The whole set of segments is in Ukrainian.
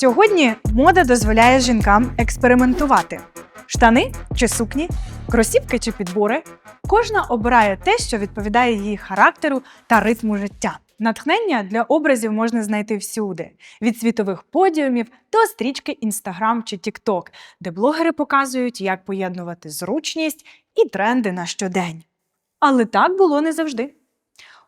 Сьогодні мода дозволяє жінкам експериментувати: штани чи сукні, кросівки чи підбори. Кожна обирає те, що відповідає її характеру та ритму життя. Натхнення для образів можна знайти всюди: від світових подіумів до стрічки Instagram чи TikTok, де блогери показують, як поєднувати зручність і тренди на щодень. Але так було не завжди.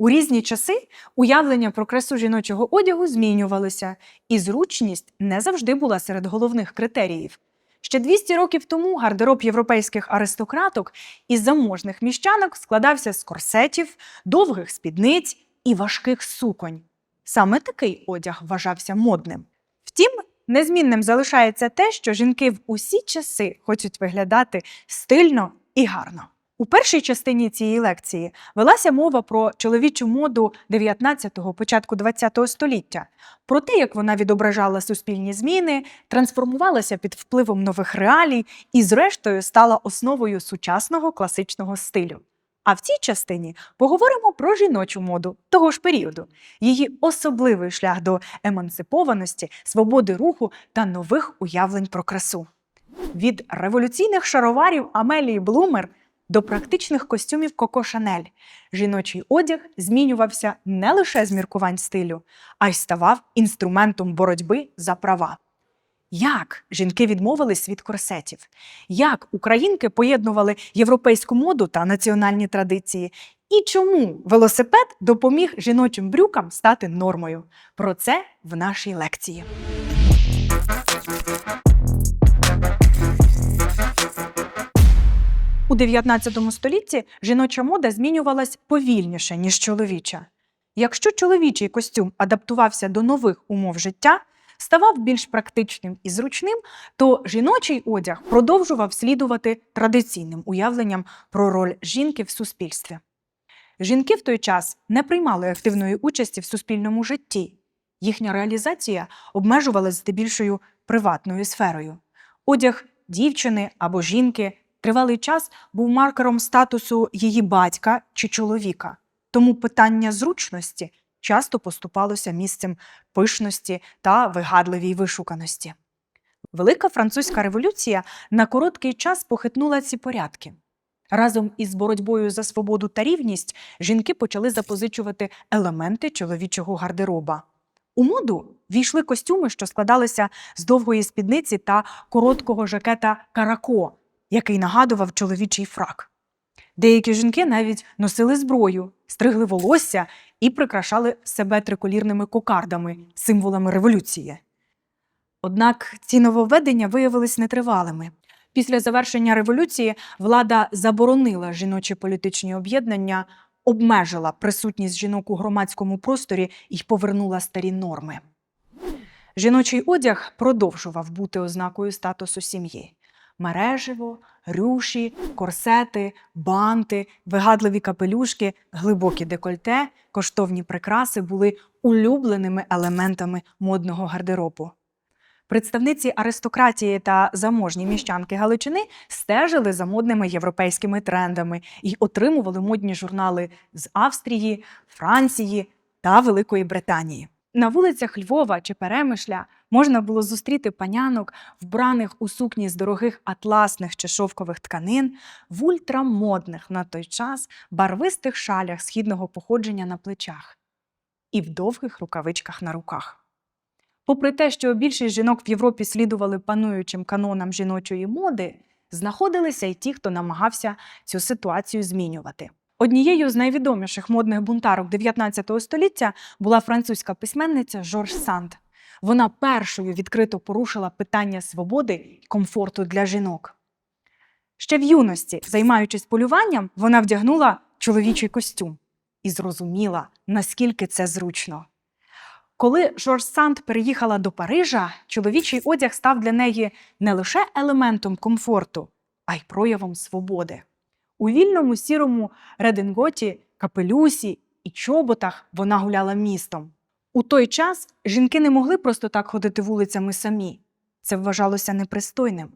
У різні часи уявлення про красу жіночого одягу змінювалися, і зручність не завжди була серед головних критеріїв. Ще 200 років тому гардероб європейських аристократок і заможних міщанок складався з корсетів, довгих спідниць і важких суконь. Саме такий одяг вважався модним. Втім, незмінним залишається те, що жінки в усі часи хочуть виглядати стильно і гарно. У першій частині цієї лекції велася мова про чоловічу моду 19-го, початку 20-го століття, про те, як вона відображала суспільні зміни, трансформувалася під впливом нових реалій і, зрештою, стала основою сучасного класичного стилю. А в цій частині поговоримо про жіночу моду того ж періоду, її особливий шлях до емансипованості, свободи руху та нових уявлень про красу. Від революційних шароварів Амелії Блумер до практичних костюмів Коко Шанель жіночий одяг змінювався не лише з міркувань стилю, а й ставав інструментом боротьби за права. Як жінки відмовились від корсетів? Як українки поєднували європейську моду та національні традиції? І чому велосипед допоміг жіночим брюкам стати нормою? Про це в нашій лекції. У 19 столітті жіноча мода змінювалась повільніше, ніж чоловіча. Якщо чоловічий костюм адаптувався до нових умов життя, ставав більш практичним і зручним, то жіночий одяг продовжував слідувати традиційним уявленням про роль жінки в суспільстві. Жінки в той час не приймали активної участі в суспільному житті. Їхня реалізація обмежувалась здебільшою приватною сферою. Одяг дівчини або жінки тривалий час був маркером статусу її батька чи чоловіка, тому питання зручності часто поступалося місцем пишності та вигадливій вишуканості. Велика французька революція на короткий час похитнула ці порядки. Разом із боротьбою за свободу та рівність жінки почали запозичувати елементи чоловічого гардероба. У моду війшли костюми, що складалися з довгої спідниці та короткого жакета карако, який нагадував чоловічий фрак. Деякі жінки навіть носили зброю, стригли волосся і прикрашали себе триколірними кокардами, символами революції. Однак ці нововведення виявились нетривалими. Після завершення революції влада заборонила жіночі політичні об'єднання, обмежила присутність жінок у громадському просторі і повернула старі норми. Жіночий одяг продовжував бути ознакою статусу сім'ї. Мереживо, рюші, корсети, банти, вигадливі капелюшки, глибокі декольте, коштовні прикраси були улюбленими елементами модного гардеробу. Представниці аристократії та заможні міщанки Галичини стежили за модними європейськими трендами і отримували модні журнали з Австрії, Франції та Великої Британії. На вулицях Львова чи Перемишля можна було зустріти панянок, вбраних у сукні з дорогих атласних чи шовкових тканин, в ультрамодних на той час барвистих шалях східного походження на плечах і в довгих рукавичках на руках. Попри те, що більшість жінок в Європі слідували пануючим канонам жіночої моди, знаходилися й ті, хто намагався цю ситуацію змінювати. Однією з найвідоміших модних бунтарок 19 століття була французька письменниця Жорж Санд. Вона першою відкрито порушила питання свободи і комфорту для жінок. Ще в юності, займаючись полюванням, вона вдягнула чоловічий костюм і зрозуміла, наскільки це зручно. Коли Жорж Санд переїхала до Парижа, чоловічий одяг став для неї не лише елементом комфорту, а й проявом свободи. У вільному сірому рединготі, капелюсі і чоботах вона гуляла містом. У той час жінки не могли просто так ходити вулицями самі. Це вважалося непристойним.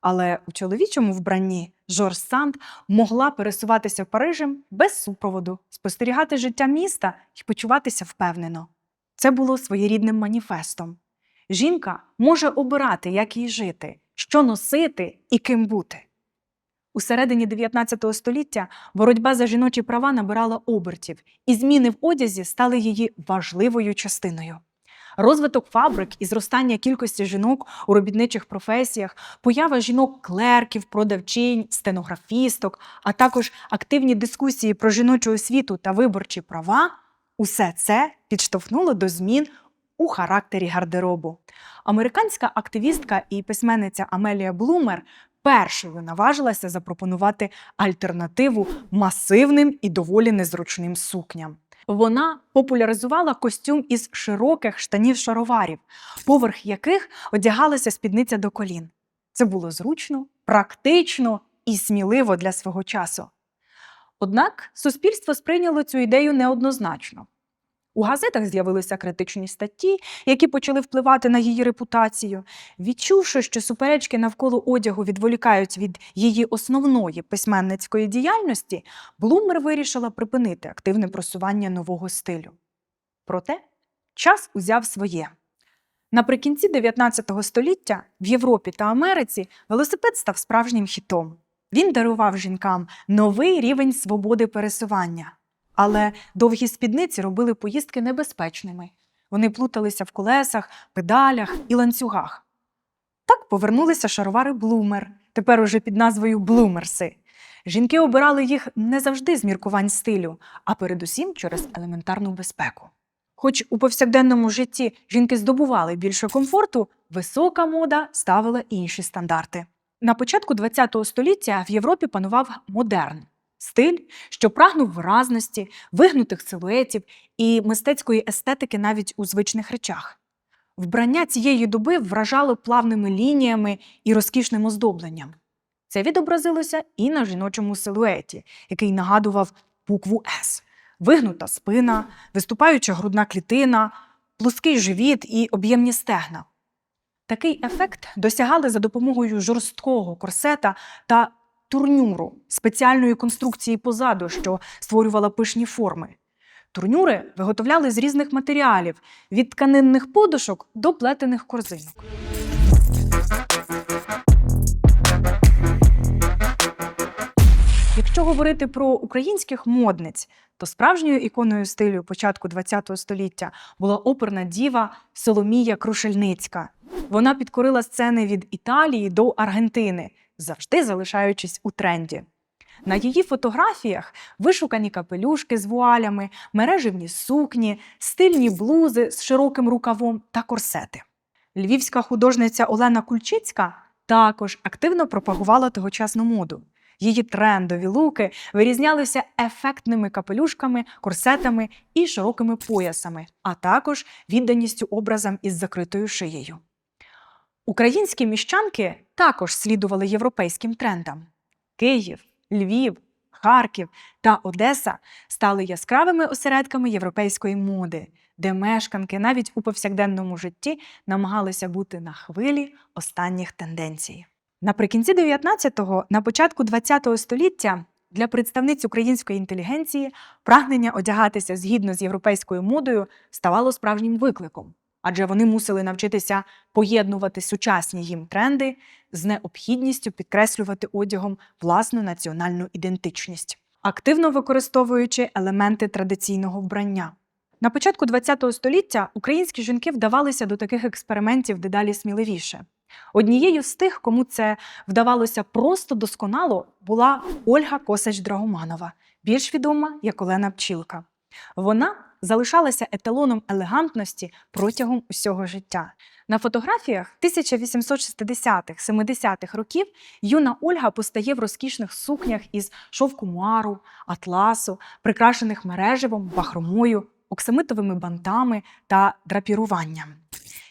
Але у чоловічому вбранні Жорж Санд могла пересуватися Парижем без супроводу, спостерігати життя міста і почуватися впевнено. Це було своєрідним маніфестом. Жінка може обирати, як їй жити, що носити і ким бути. У середині 19 століття боротьба за жіночі права набирала обертів, і зміни в одязі стали її важливою частиною. Розвиток фабрик і зростання кількості жінок у робітничих професіях, поява жінок-клерків, продавчинь, стенографісток, а також активні дискусії про жіночу освіту та виборчі права усе це підштовхнуло до змін у характері гардеробу. Американська активістка і письменниця Амелія Блумер першою наважилася запропонувати альтернативу масивним і доволі незручним сукням. Вона популяризувала костюм із широких штанів шароварів, поверх яких одягалася спідниця до колін. Це було зручно, практично і сміливо для свого часу. Однак суспільство сприйняло цю ідею неоднозначно. У газетах з'явилися критичні статті, які почали впливати на її репутацію. Відчувши, що суперечки навколо одягу відволікають від її основної письменницької діяльності, Блумер вирішила припинити активне просування нового стилю. Проте час узяв своє. Наприкінці 19 століття в Європі та Америці велосипед став справжнім хітом. Він дарував жінкам новий рівень свободи пересування. Але довгі спідниці робили поїздки небезпечними. Вони плуталися в колесах, педалях і ланцюгах. Так повернулися шаровари Блумер, тепер уже під назвою Блумерси. Жінки обирали їх не завжди з міркувань стилю, а передусім через елементарну безпеку. Хоч у повсякденному житті жінки здобували більше комфорту, висока мода ставила інші стандарти. На початку ХХ століття в Європі панував модерн стиль, що прагнув виразності, вигнутих силуетів і мистецької естетики навіть у звичних речах. Вбрання цієї доби вражало плавними лініями і розкішним оздобленням. Це відобразилося і на жіночому силуеті, який нагадував букву С, вигнута спина, виступаюча грудна клітина, плоский живіт і об'ємні стегна. Такий ефект досягали за допомогою жорсткого корсета та турнюру, спеціальної конструкції позаду, що створювала пишні форми. Турнюри виготовляли з різних матеріалів від тканинних подушок до плетених корзинок. Якщо говорити про українських модниць, то справжньою іконою стилю початку ХХ століття була оперна діва Соломія Крушельницька. Вона підкорила сцени від Італії до Аргентини, завжди залишаючись у тренді. На її фотографіях вишукані капелюшки з вуалями, мереживні сукні, стильні блузи з широким рукавом та корсети. Львівська художниця Олена Кульчицька також активно пропагувала тогочасну моду. Її трендові луки вирізнялися ефектними капелюшками, корсетами і широкими поясами, а також відданістю образам із закритою шиєю. Українські міщанки також слідували європейським трендам. Київ, Львів, Харків та Одеса стали яскравими осередками європейської моди, де мешканки навіть у повсякденному житті намагалися бути на хвилі останніх тенденцій. Наприкінці 19-го, на початку 20-го століття для представниць української інтелігенції прагнення одягатися згідно з європейською модою ставало справжнім викликом, адже вони мусили навчитися поєднувати сучасні їм тренди з необхідністю підкреслювати одягом власну національну ідентичність, активно використовуючи елементи традиційного вбрання. На початку ХХ століття українські жінки вдавалися до таких експериментів дедалі сміливіше. Однією з тих, кому це вдавалося просто досконало, була Ольга Косач Драгоманова, більш відома як Олена Пчілка. Вона залишалася еталоном елегантності протягом усього життя. На фотографіях 1860-х, 70-х років юна Ольга постає в розкішних сукнях із шовку муару, атласу, прикрашених мереживом, бахромою, оксамитовими бантами та драпіруванням.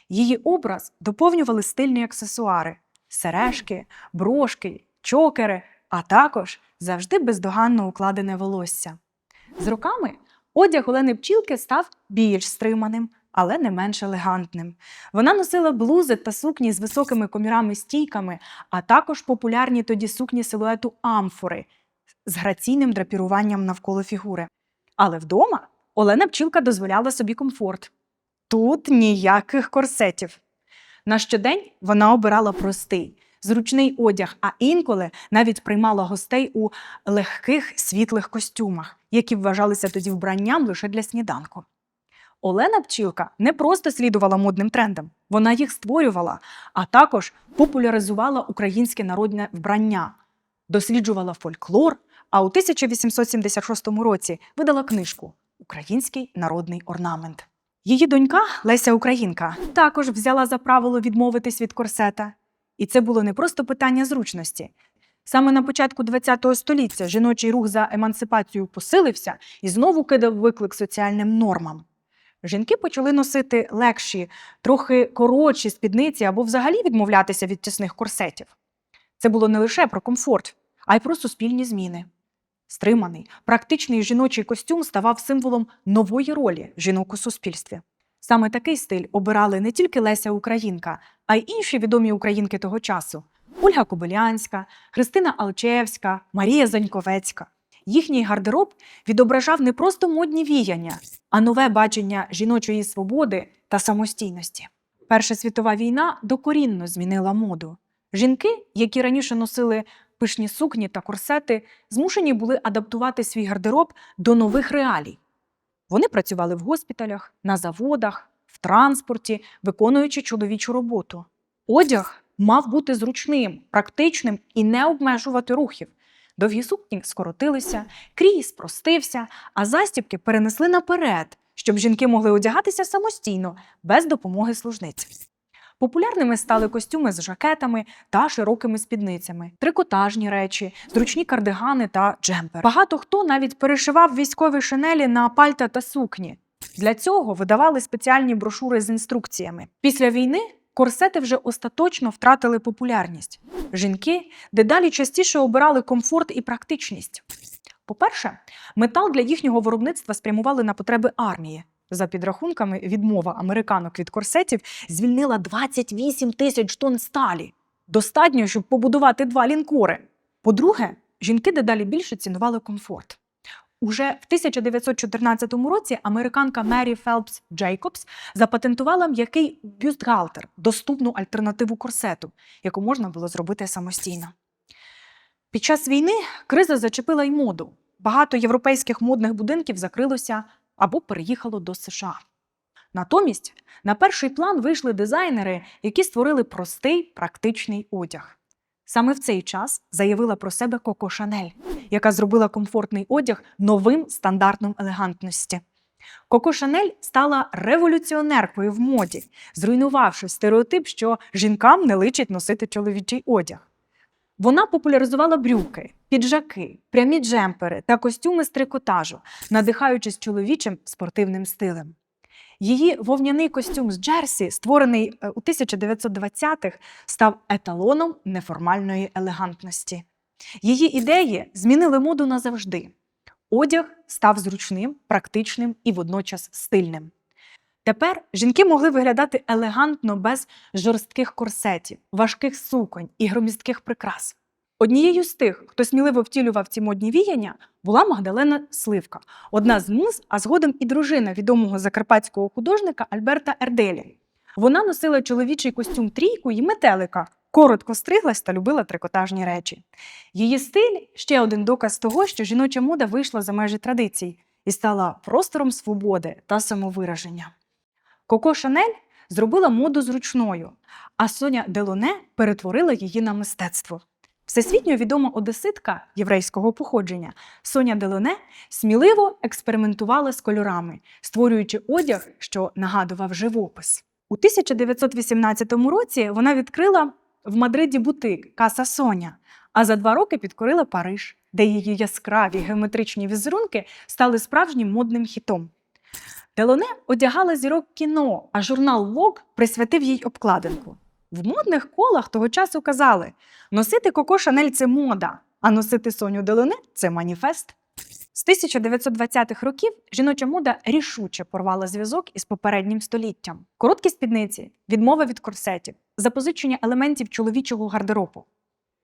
Її образ доповнювали стильні аксесуари, сережки, брошки, чокери, а також завжди бездоганно укладене волосся. З роками одяг Олени Пчілки став більш стриманим, але не менш елегантним. Вона носила блузи та сукні з високими комірами-стійками, а також популярні тоді сукні силуету амфори з граційним драпіруванням навколо фігури. Але вдома Олена Пчілка дозволяла собі комфорт. Тут ніяких корсетів. На щодень вона обирала простий, зручний одяг, а інколи навіть приймала гостей у легких світлих костюмах, які вважалися тоді вбранням лише для сніданку. Олена Пчілка не просто слідувала модним трендам, вона їх створювала, а також популяризувала українське народне вбрання, досліджувала фольклор, а у 1876 році видала книжку Український народний орнамент. Її донька Леся Українка також взяла за правило відмовитись від корсета. І це було не просто питання зручності. Саме на початку ХХ століття жіночий рух за емансипацію посилився і знову кидав виклик соціальним нормам. Жінки почали носити легші, трохи коротші спідниці або взагалі відмовлятися від тісних корсетів. Це було не лише про комфорт, а й про суспільні зміни. Стриманий, практичний жіночий костюм ставав символом нової ролі жінок у суспільстві. Саме такий стиль обирали не тільки Леся Українка, а й інші відомі українки того часу: Ольга Кобилянська, Христина Алчевська, Марія Заньковецька. Їхній гардероб відображав не просто модні віяння, а нове бачення жіночої свободи та самостійності. Перша світова війна докорінно змінила моду. Жінки, які раніше носили пишні сукні та корсети, змушені були адаптувати свій гардероб до нових реалій. Вони працювали в госпіталях, на заводах, в транспорті, виконуючи чоловічу роботу. Одяг мав бути зручним, практичним і не обмежувати рухів. Довгі сукні скоротилися, крій спростився, а застібки перенесли наперед, щоб жінки могли одягатися самостійно, без допомоги служниць. Популярними стали костюми з жакетами та широкими спідницями, трикотажні речі, зручні кардигани та джемпер. Багато хто навіть перешивав військові шинелі на пальта та сукні. Для цього видавали спеціальні брошури з інструкціями. Після війни корсети вже остаточно втратили популярність. Жінки дедалі частіше обирали комфорт і практичність. По-перше, метал для їхнього виробництва спрямували на потреби армії. За підрахунками, відмова американок від корсетів звільнила 28 тисяч тонн сталі. Достатньо, щоб побудувати два лінкори. По-друге, жінки дедалі більше цінували комфорт. Уже в 1914 році американка Мері Фелпс Джейкобс запатентувала м'який бюстгальтер, доступну альтернативу корсету, яку можна було зробити самостійно. Під час війни криза зачепила й моду. Багато європейських модних будинків закрилося або переїхало до США. Натомість на перший план вийшли дизайнери, які створили простий практичний одяг. Саме в цей час заявила про себе Коко Шанель, яка зробила комфортний одяг новим стандартом елегантності. Коко Шанель стала революціонеркою в моді, зруйнувавши стереотип, що жінкам не личить носити чоловічий одяг. Вона популяризувала брюки, піджаки, прямі джемпери та костюми з трикотажу, надихаючись чоловічим спортивним стилем. Її вовняний костюм з Джерсі, створений е, у 1920-х, став еталоном неформальної елегантності. Її ідеї змінили моду назавжди. Одяг став зручним, практичним і водночас стильним. Тепер жінки могли виглядати елегантно без жорстких корсетів, важких суконь і громістких прикрас. Однією з тих, хто сміливо втілював ці модні віяння, була Магдалена Сливка, одна з муз, а згодом і дружина відомого закарпатського художника Альберта Ерделі. Вона носила чоловічий костюм трійку і метелика, коротко стриглась та любила трикотажні речі. Її стиль ще один доказ того, що жіноча мода вийшла за межі традицій і стала простором свободи та самовираження. Коко Шанель зробила моду зручною, а Соня Делоне перетворила її на мистецтво. Всесвітньо відома одеситка єврейського походження Соня Делоне сміливо експериментувала з кольорами, створюючи одяг, що нагадував живопис. У 1918 році вона відкрила в Мадриді бутик Каса Соня, а за два роки підкорила Париж, де її яскраві геометричні візерунки стали справжнім модним хітом. Делоне одягала зірок кіно, а журнал Vogue присвятив їй обкладинку. В модних колах того часу казали: носити Коко Шанель це мода, а носити Соню Делоне це маніфест. З 1920-х років жіноча мода рішуче порвала зв'язок із попереднім століттям. Короткі спідниці, відмова від корсетів, запозичення елементів чоловічого гардеробу.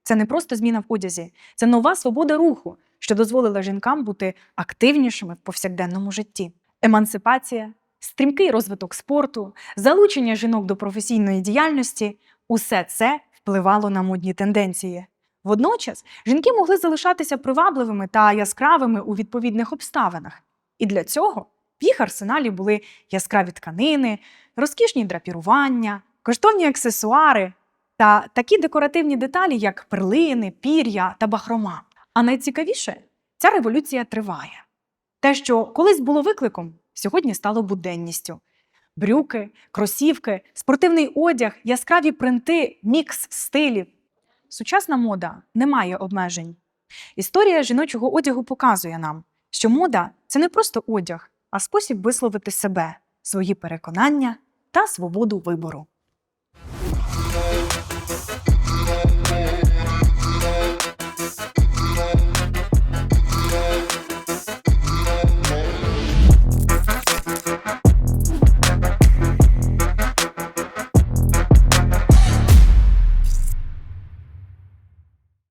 Це не просто зміна в одязі, це нова свобода руху, що дозволила жінкам бути активнішими в повсякденному житті. Емансипація, стрімкий розвиток спорту, залучення жінок до професійної діяльності усе це впливало на модні тенденції. Водночас жінки могли залишатися привабливими та яскравими у відповідних обставинах. І для цього в їх арсеналі були яскраві тканини, розкішні драпірування, коштовні аксесуари та такі декоративні деталі, як перлини, пір'я та бахрома. А найцікавіше, ця революція триває. Те, що колись було викликом, сьогодні стало буденністю. Брюки, кросівки, спортивний одяг, яскраві принти, мікс стилів. Сучасна мода не має обмежень. Історія жіночого одягу показує нам, що мода це не просто одяг, а спосіб висловити себе, свої переконання та свободу вибору.